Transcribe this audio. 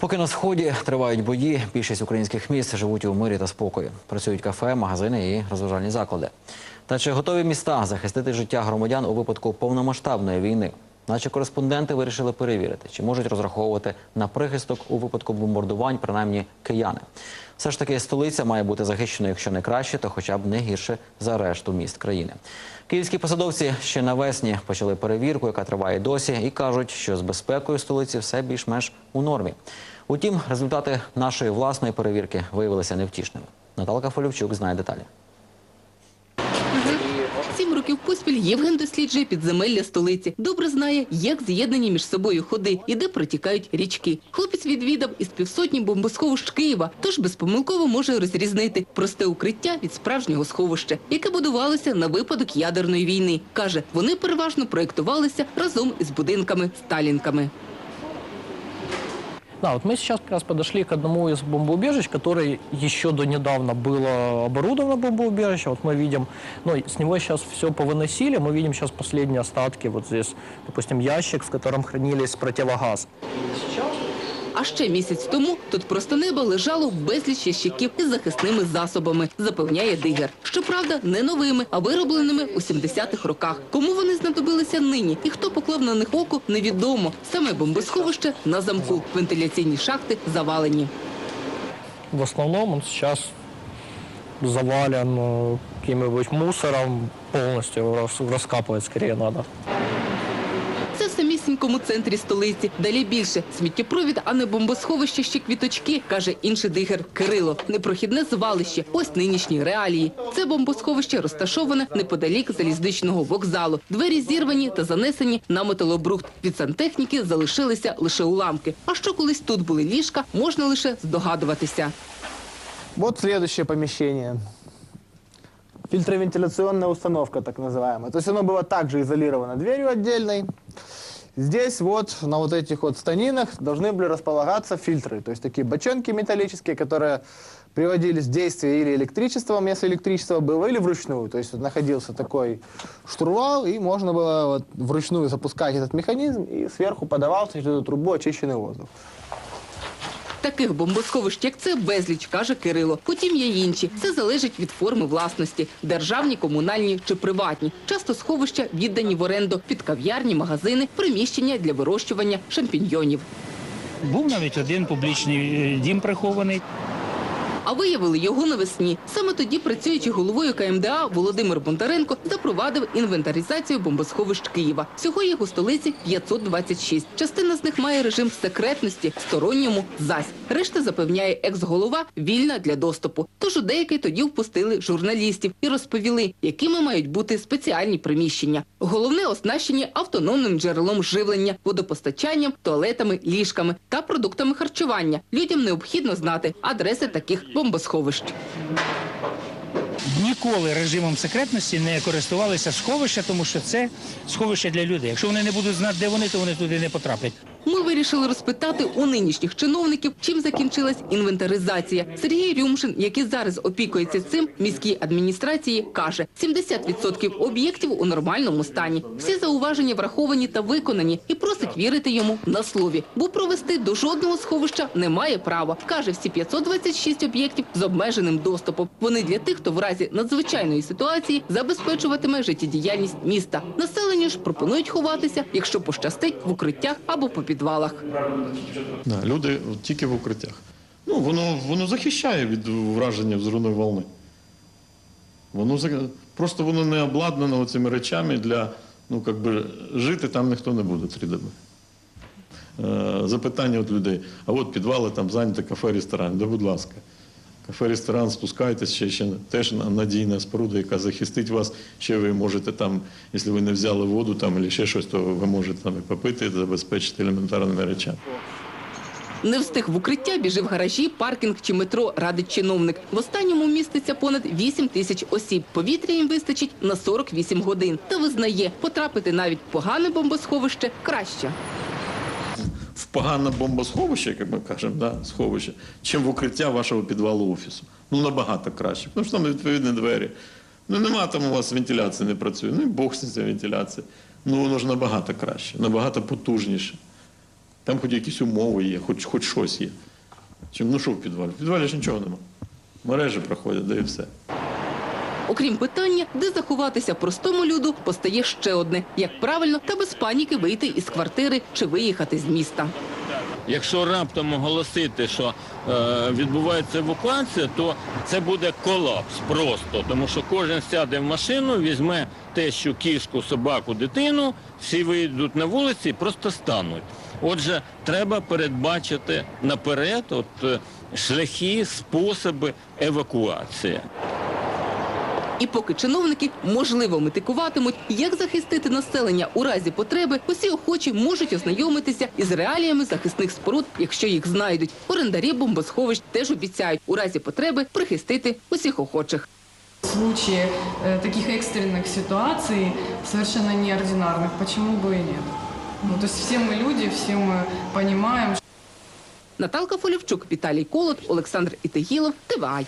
Поки на сході тривають бої, більшість українських міст живуть у мирі та спокої. Працюють кафе, магазини і розважальні заклади. Та чи готові міста захистити життя громадян у випадку повномасштабної війни? Наші кореспонденти вирішили перевірити, чи можуть розраховувати на прихисток у випадку бомбардувань, принаймні кияни. Все ж таки, столиця має бути захищеною, якщо не краще, то хоча б не гірше за решту міст країни. Київські посадовці ще навесні почали перевірку, яка триває досі, і кажуть, що з безпекою столиці все більш-менш у нормі. Утім, результати нашої власної перевірки виявилися невтішними. Наталка Фолівчук знає деталі. Років поспіль Євген досліджує підземелля столиці. Добре знає, як з'єднані між собою ходи і де протікають річки. Хлопець відвідав із півсотні бомбосховищ Києва, тож безпомилково може розрізнити просте укриття від справжнього сховища, яке будувалося на випадок ядерної війни. Каже, вони переважно проєктувалися разом із будинками Сталінками. Да, вот мы сейчас как раз подошли к одному из бомбоубежищ, которое еще до недавно было оборудовано бомбоубежище. Вот мы видим, ну, с него сейчас все повыносили, мы видим сейчас последние остатки. Вот здесь, допустим, ящик, в котором хранились противогаз. а ще місяць тому тут просто небо лежало безліч ящиків із захисними засобами, запевняє Дигер. Щоправда, не новими, а виробленими у 70-х роках. Кому вони знадобилися нині і хто поклав на них око, невідомо. Саме бомбосховище на замку, вентиляційні шахти завалені. В основном он сейчас завален мусором, полностью рас- раскапывать скорее надо. Самісінькому центрі столиці. Далі більше сміттєпровід, а не бомбосховище ще квіточки, каже інший дигер Кирило. Непрохідне звалище. Ось нинішні реалії. Це бомбосховище розташоване неподалік залізничного вокзалу. Двері зірвані та занесені на металобрухт. Від сантехніки залишилися лише уламки. А що колись тут були ліжка, можна лише здогадуватися. Вот следующее помещение. Фильтровентиляционная установка, так называемая. То есть оно было также изолировано дверью отдельной. Здесь вот на вот этих вот станинах должны были располагаться фильтры. То есть такие бочонки металлические, которые приводились в действие или электричеством, если электричество было, или вручную. То есть находился такой штурвал, и можно было вот вручную запускать этот механизм, и сверху подавался через эту трубу очищенный воздух. Таких бомбосховищ, як це, безліч, каже Кирило. Потім є інші. Це залежить від форми власності – державні, комунальні чи приватні. Часто сховища віддані в оренду під кав'ярні, магазини, приміщення для вирощування шампіньйонів. Був навіть один публічний е, дім прихований. А виявили його навесні. Саме тоді, працюючи головою КМДА, Володимир Бондаренко запровадив інвентаризацію бомбосховищ Києва. Всього їх у столиці 526. Частина з них має режим секретності, сторонньому зась. Решта запевняє екс-голова вільна для доступу. Тож у деякий тоді впустили журналістів і розповіли, якими мають бути спеціальні приміщення. Головне оснащені автономним джерелом живлення, водопостачанням, туалетами, ліжками та продуктами харчування. Людям необхідно знати адреси таких бомбосховищ. Ніколи режимом секретності не користувалися сховища, тому що це сховище для людей. Якщо вони не будуть знати, де вони, то вони туди не потраплять. Ми вирішили розпитати у нинішніх чиновників, чим закінчилась інвентаризація. Сергій Рюмшин, який зараз опікується цим міській адміністрації, каже: 70% об'єктів у нормальному стані. Всі зауваження враховані та виконані, і просить вірити йому на слові. Бо провести до жодного сховища немає права. каже, всі 526 об'єктів з обмеженим доступом. Вони для тих, хто в разі надзвичайної ситуації забезпечуватиме життєдіяльність міста. Населенню ж пропонують ховатися, якщо пощастить в укриттях або по підвалах. Люди тільки в укриттях. Ну, воно, воно захищає від враження взривної волни. Воно просто воно не обладнано цими речами для, ну, как би, жити там ніхто не буде три доби. Е, Запитання від людей. А от підвали там зайняті кафе, ресторан. Да, будь ласка. Ресторан, спускайтесь, ще, ще теж на- надійна споруда, яка захистить вас. Ще ви можете там, якщо ви не взяли воду там, або ще щось, то ви можете там і попити, забезпечити елементарними речами. Не встиг в укриття, біжи в гаражі, паркінг чи метро, радить чиновник. В останньому міститься понад 8 тисяч осіб. Повітря їм вистачить на 48 годин. Та визнає, потрапити навіть в погане бомбосховище краще. Погане бомбосховище, як ми кажемо, да, сховище, чим в укриття вашого підвалу офісу. Ну, набагато краще. Тому що там відповідні двері. Ну, нема там у вас вентиляції не працює. Ну і Бог з ця вентиляція. Ну, воно ж набагато краще, набагато потужніше. Там хоч якісь умови є, хоч, хоч щось є. Чим, ну що в підвалі? В підвалі ж нічого нема. Мережі проходять, да і все. Окрім питання, де заховатися простому люду, постає ще одне: як правильно та без паніки вийти із квартири чи виїхати з міста. Якщо раптом оголосити, що е, відбувається евакуація, то це буде колапс просто, тому що кожен сяде в машину, візьме тещу, кішку, собаку, дитину, всі вийдуть на вулиці і просто стануть. Отже, треба передбачити наперед от, е, шляхи, способи евакуації. І поки чиновники можливо метикуватимуть, як захистити населення у разі потреби, усі охочі можуть ознайомитися із реаліями захисних споруд, якщо їх знайдуть. Орендарі бомбосховищ теж обіцяють у разі потреби прихистити усіх охочих. В случае э, таких экстренных ситуаций, совершенно неординарных, почему бы и нет? Ну, то есть все мы люди, все мы понимаем, Наталка Фолівчук, Віталій Колот, Олександр Ітегілов, ТВАЙ.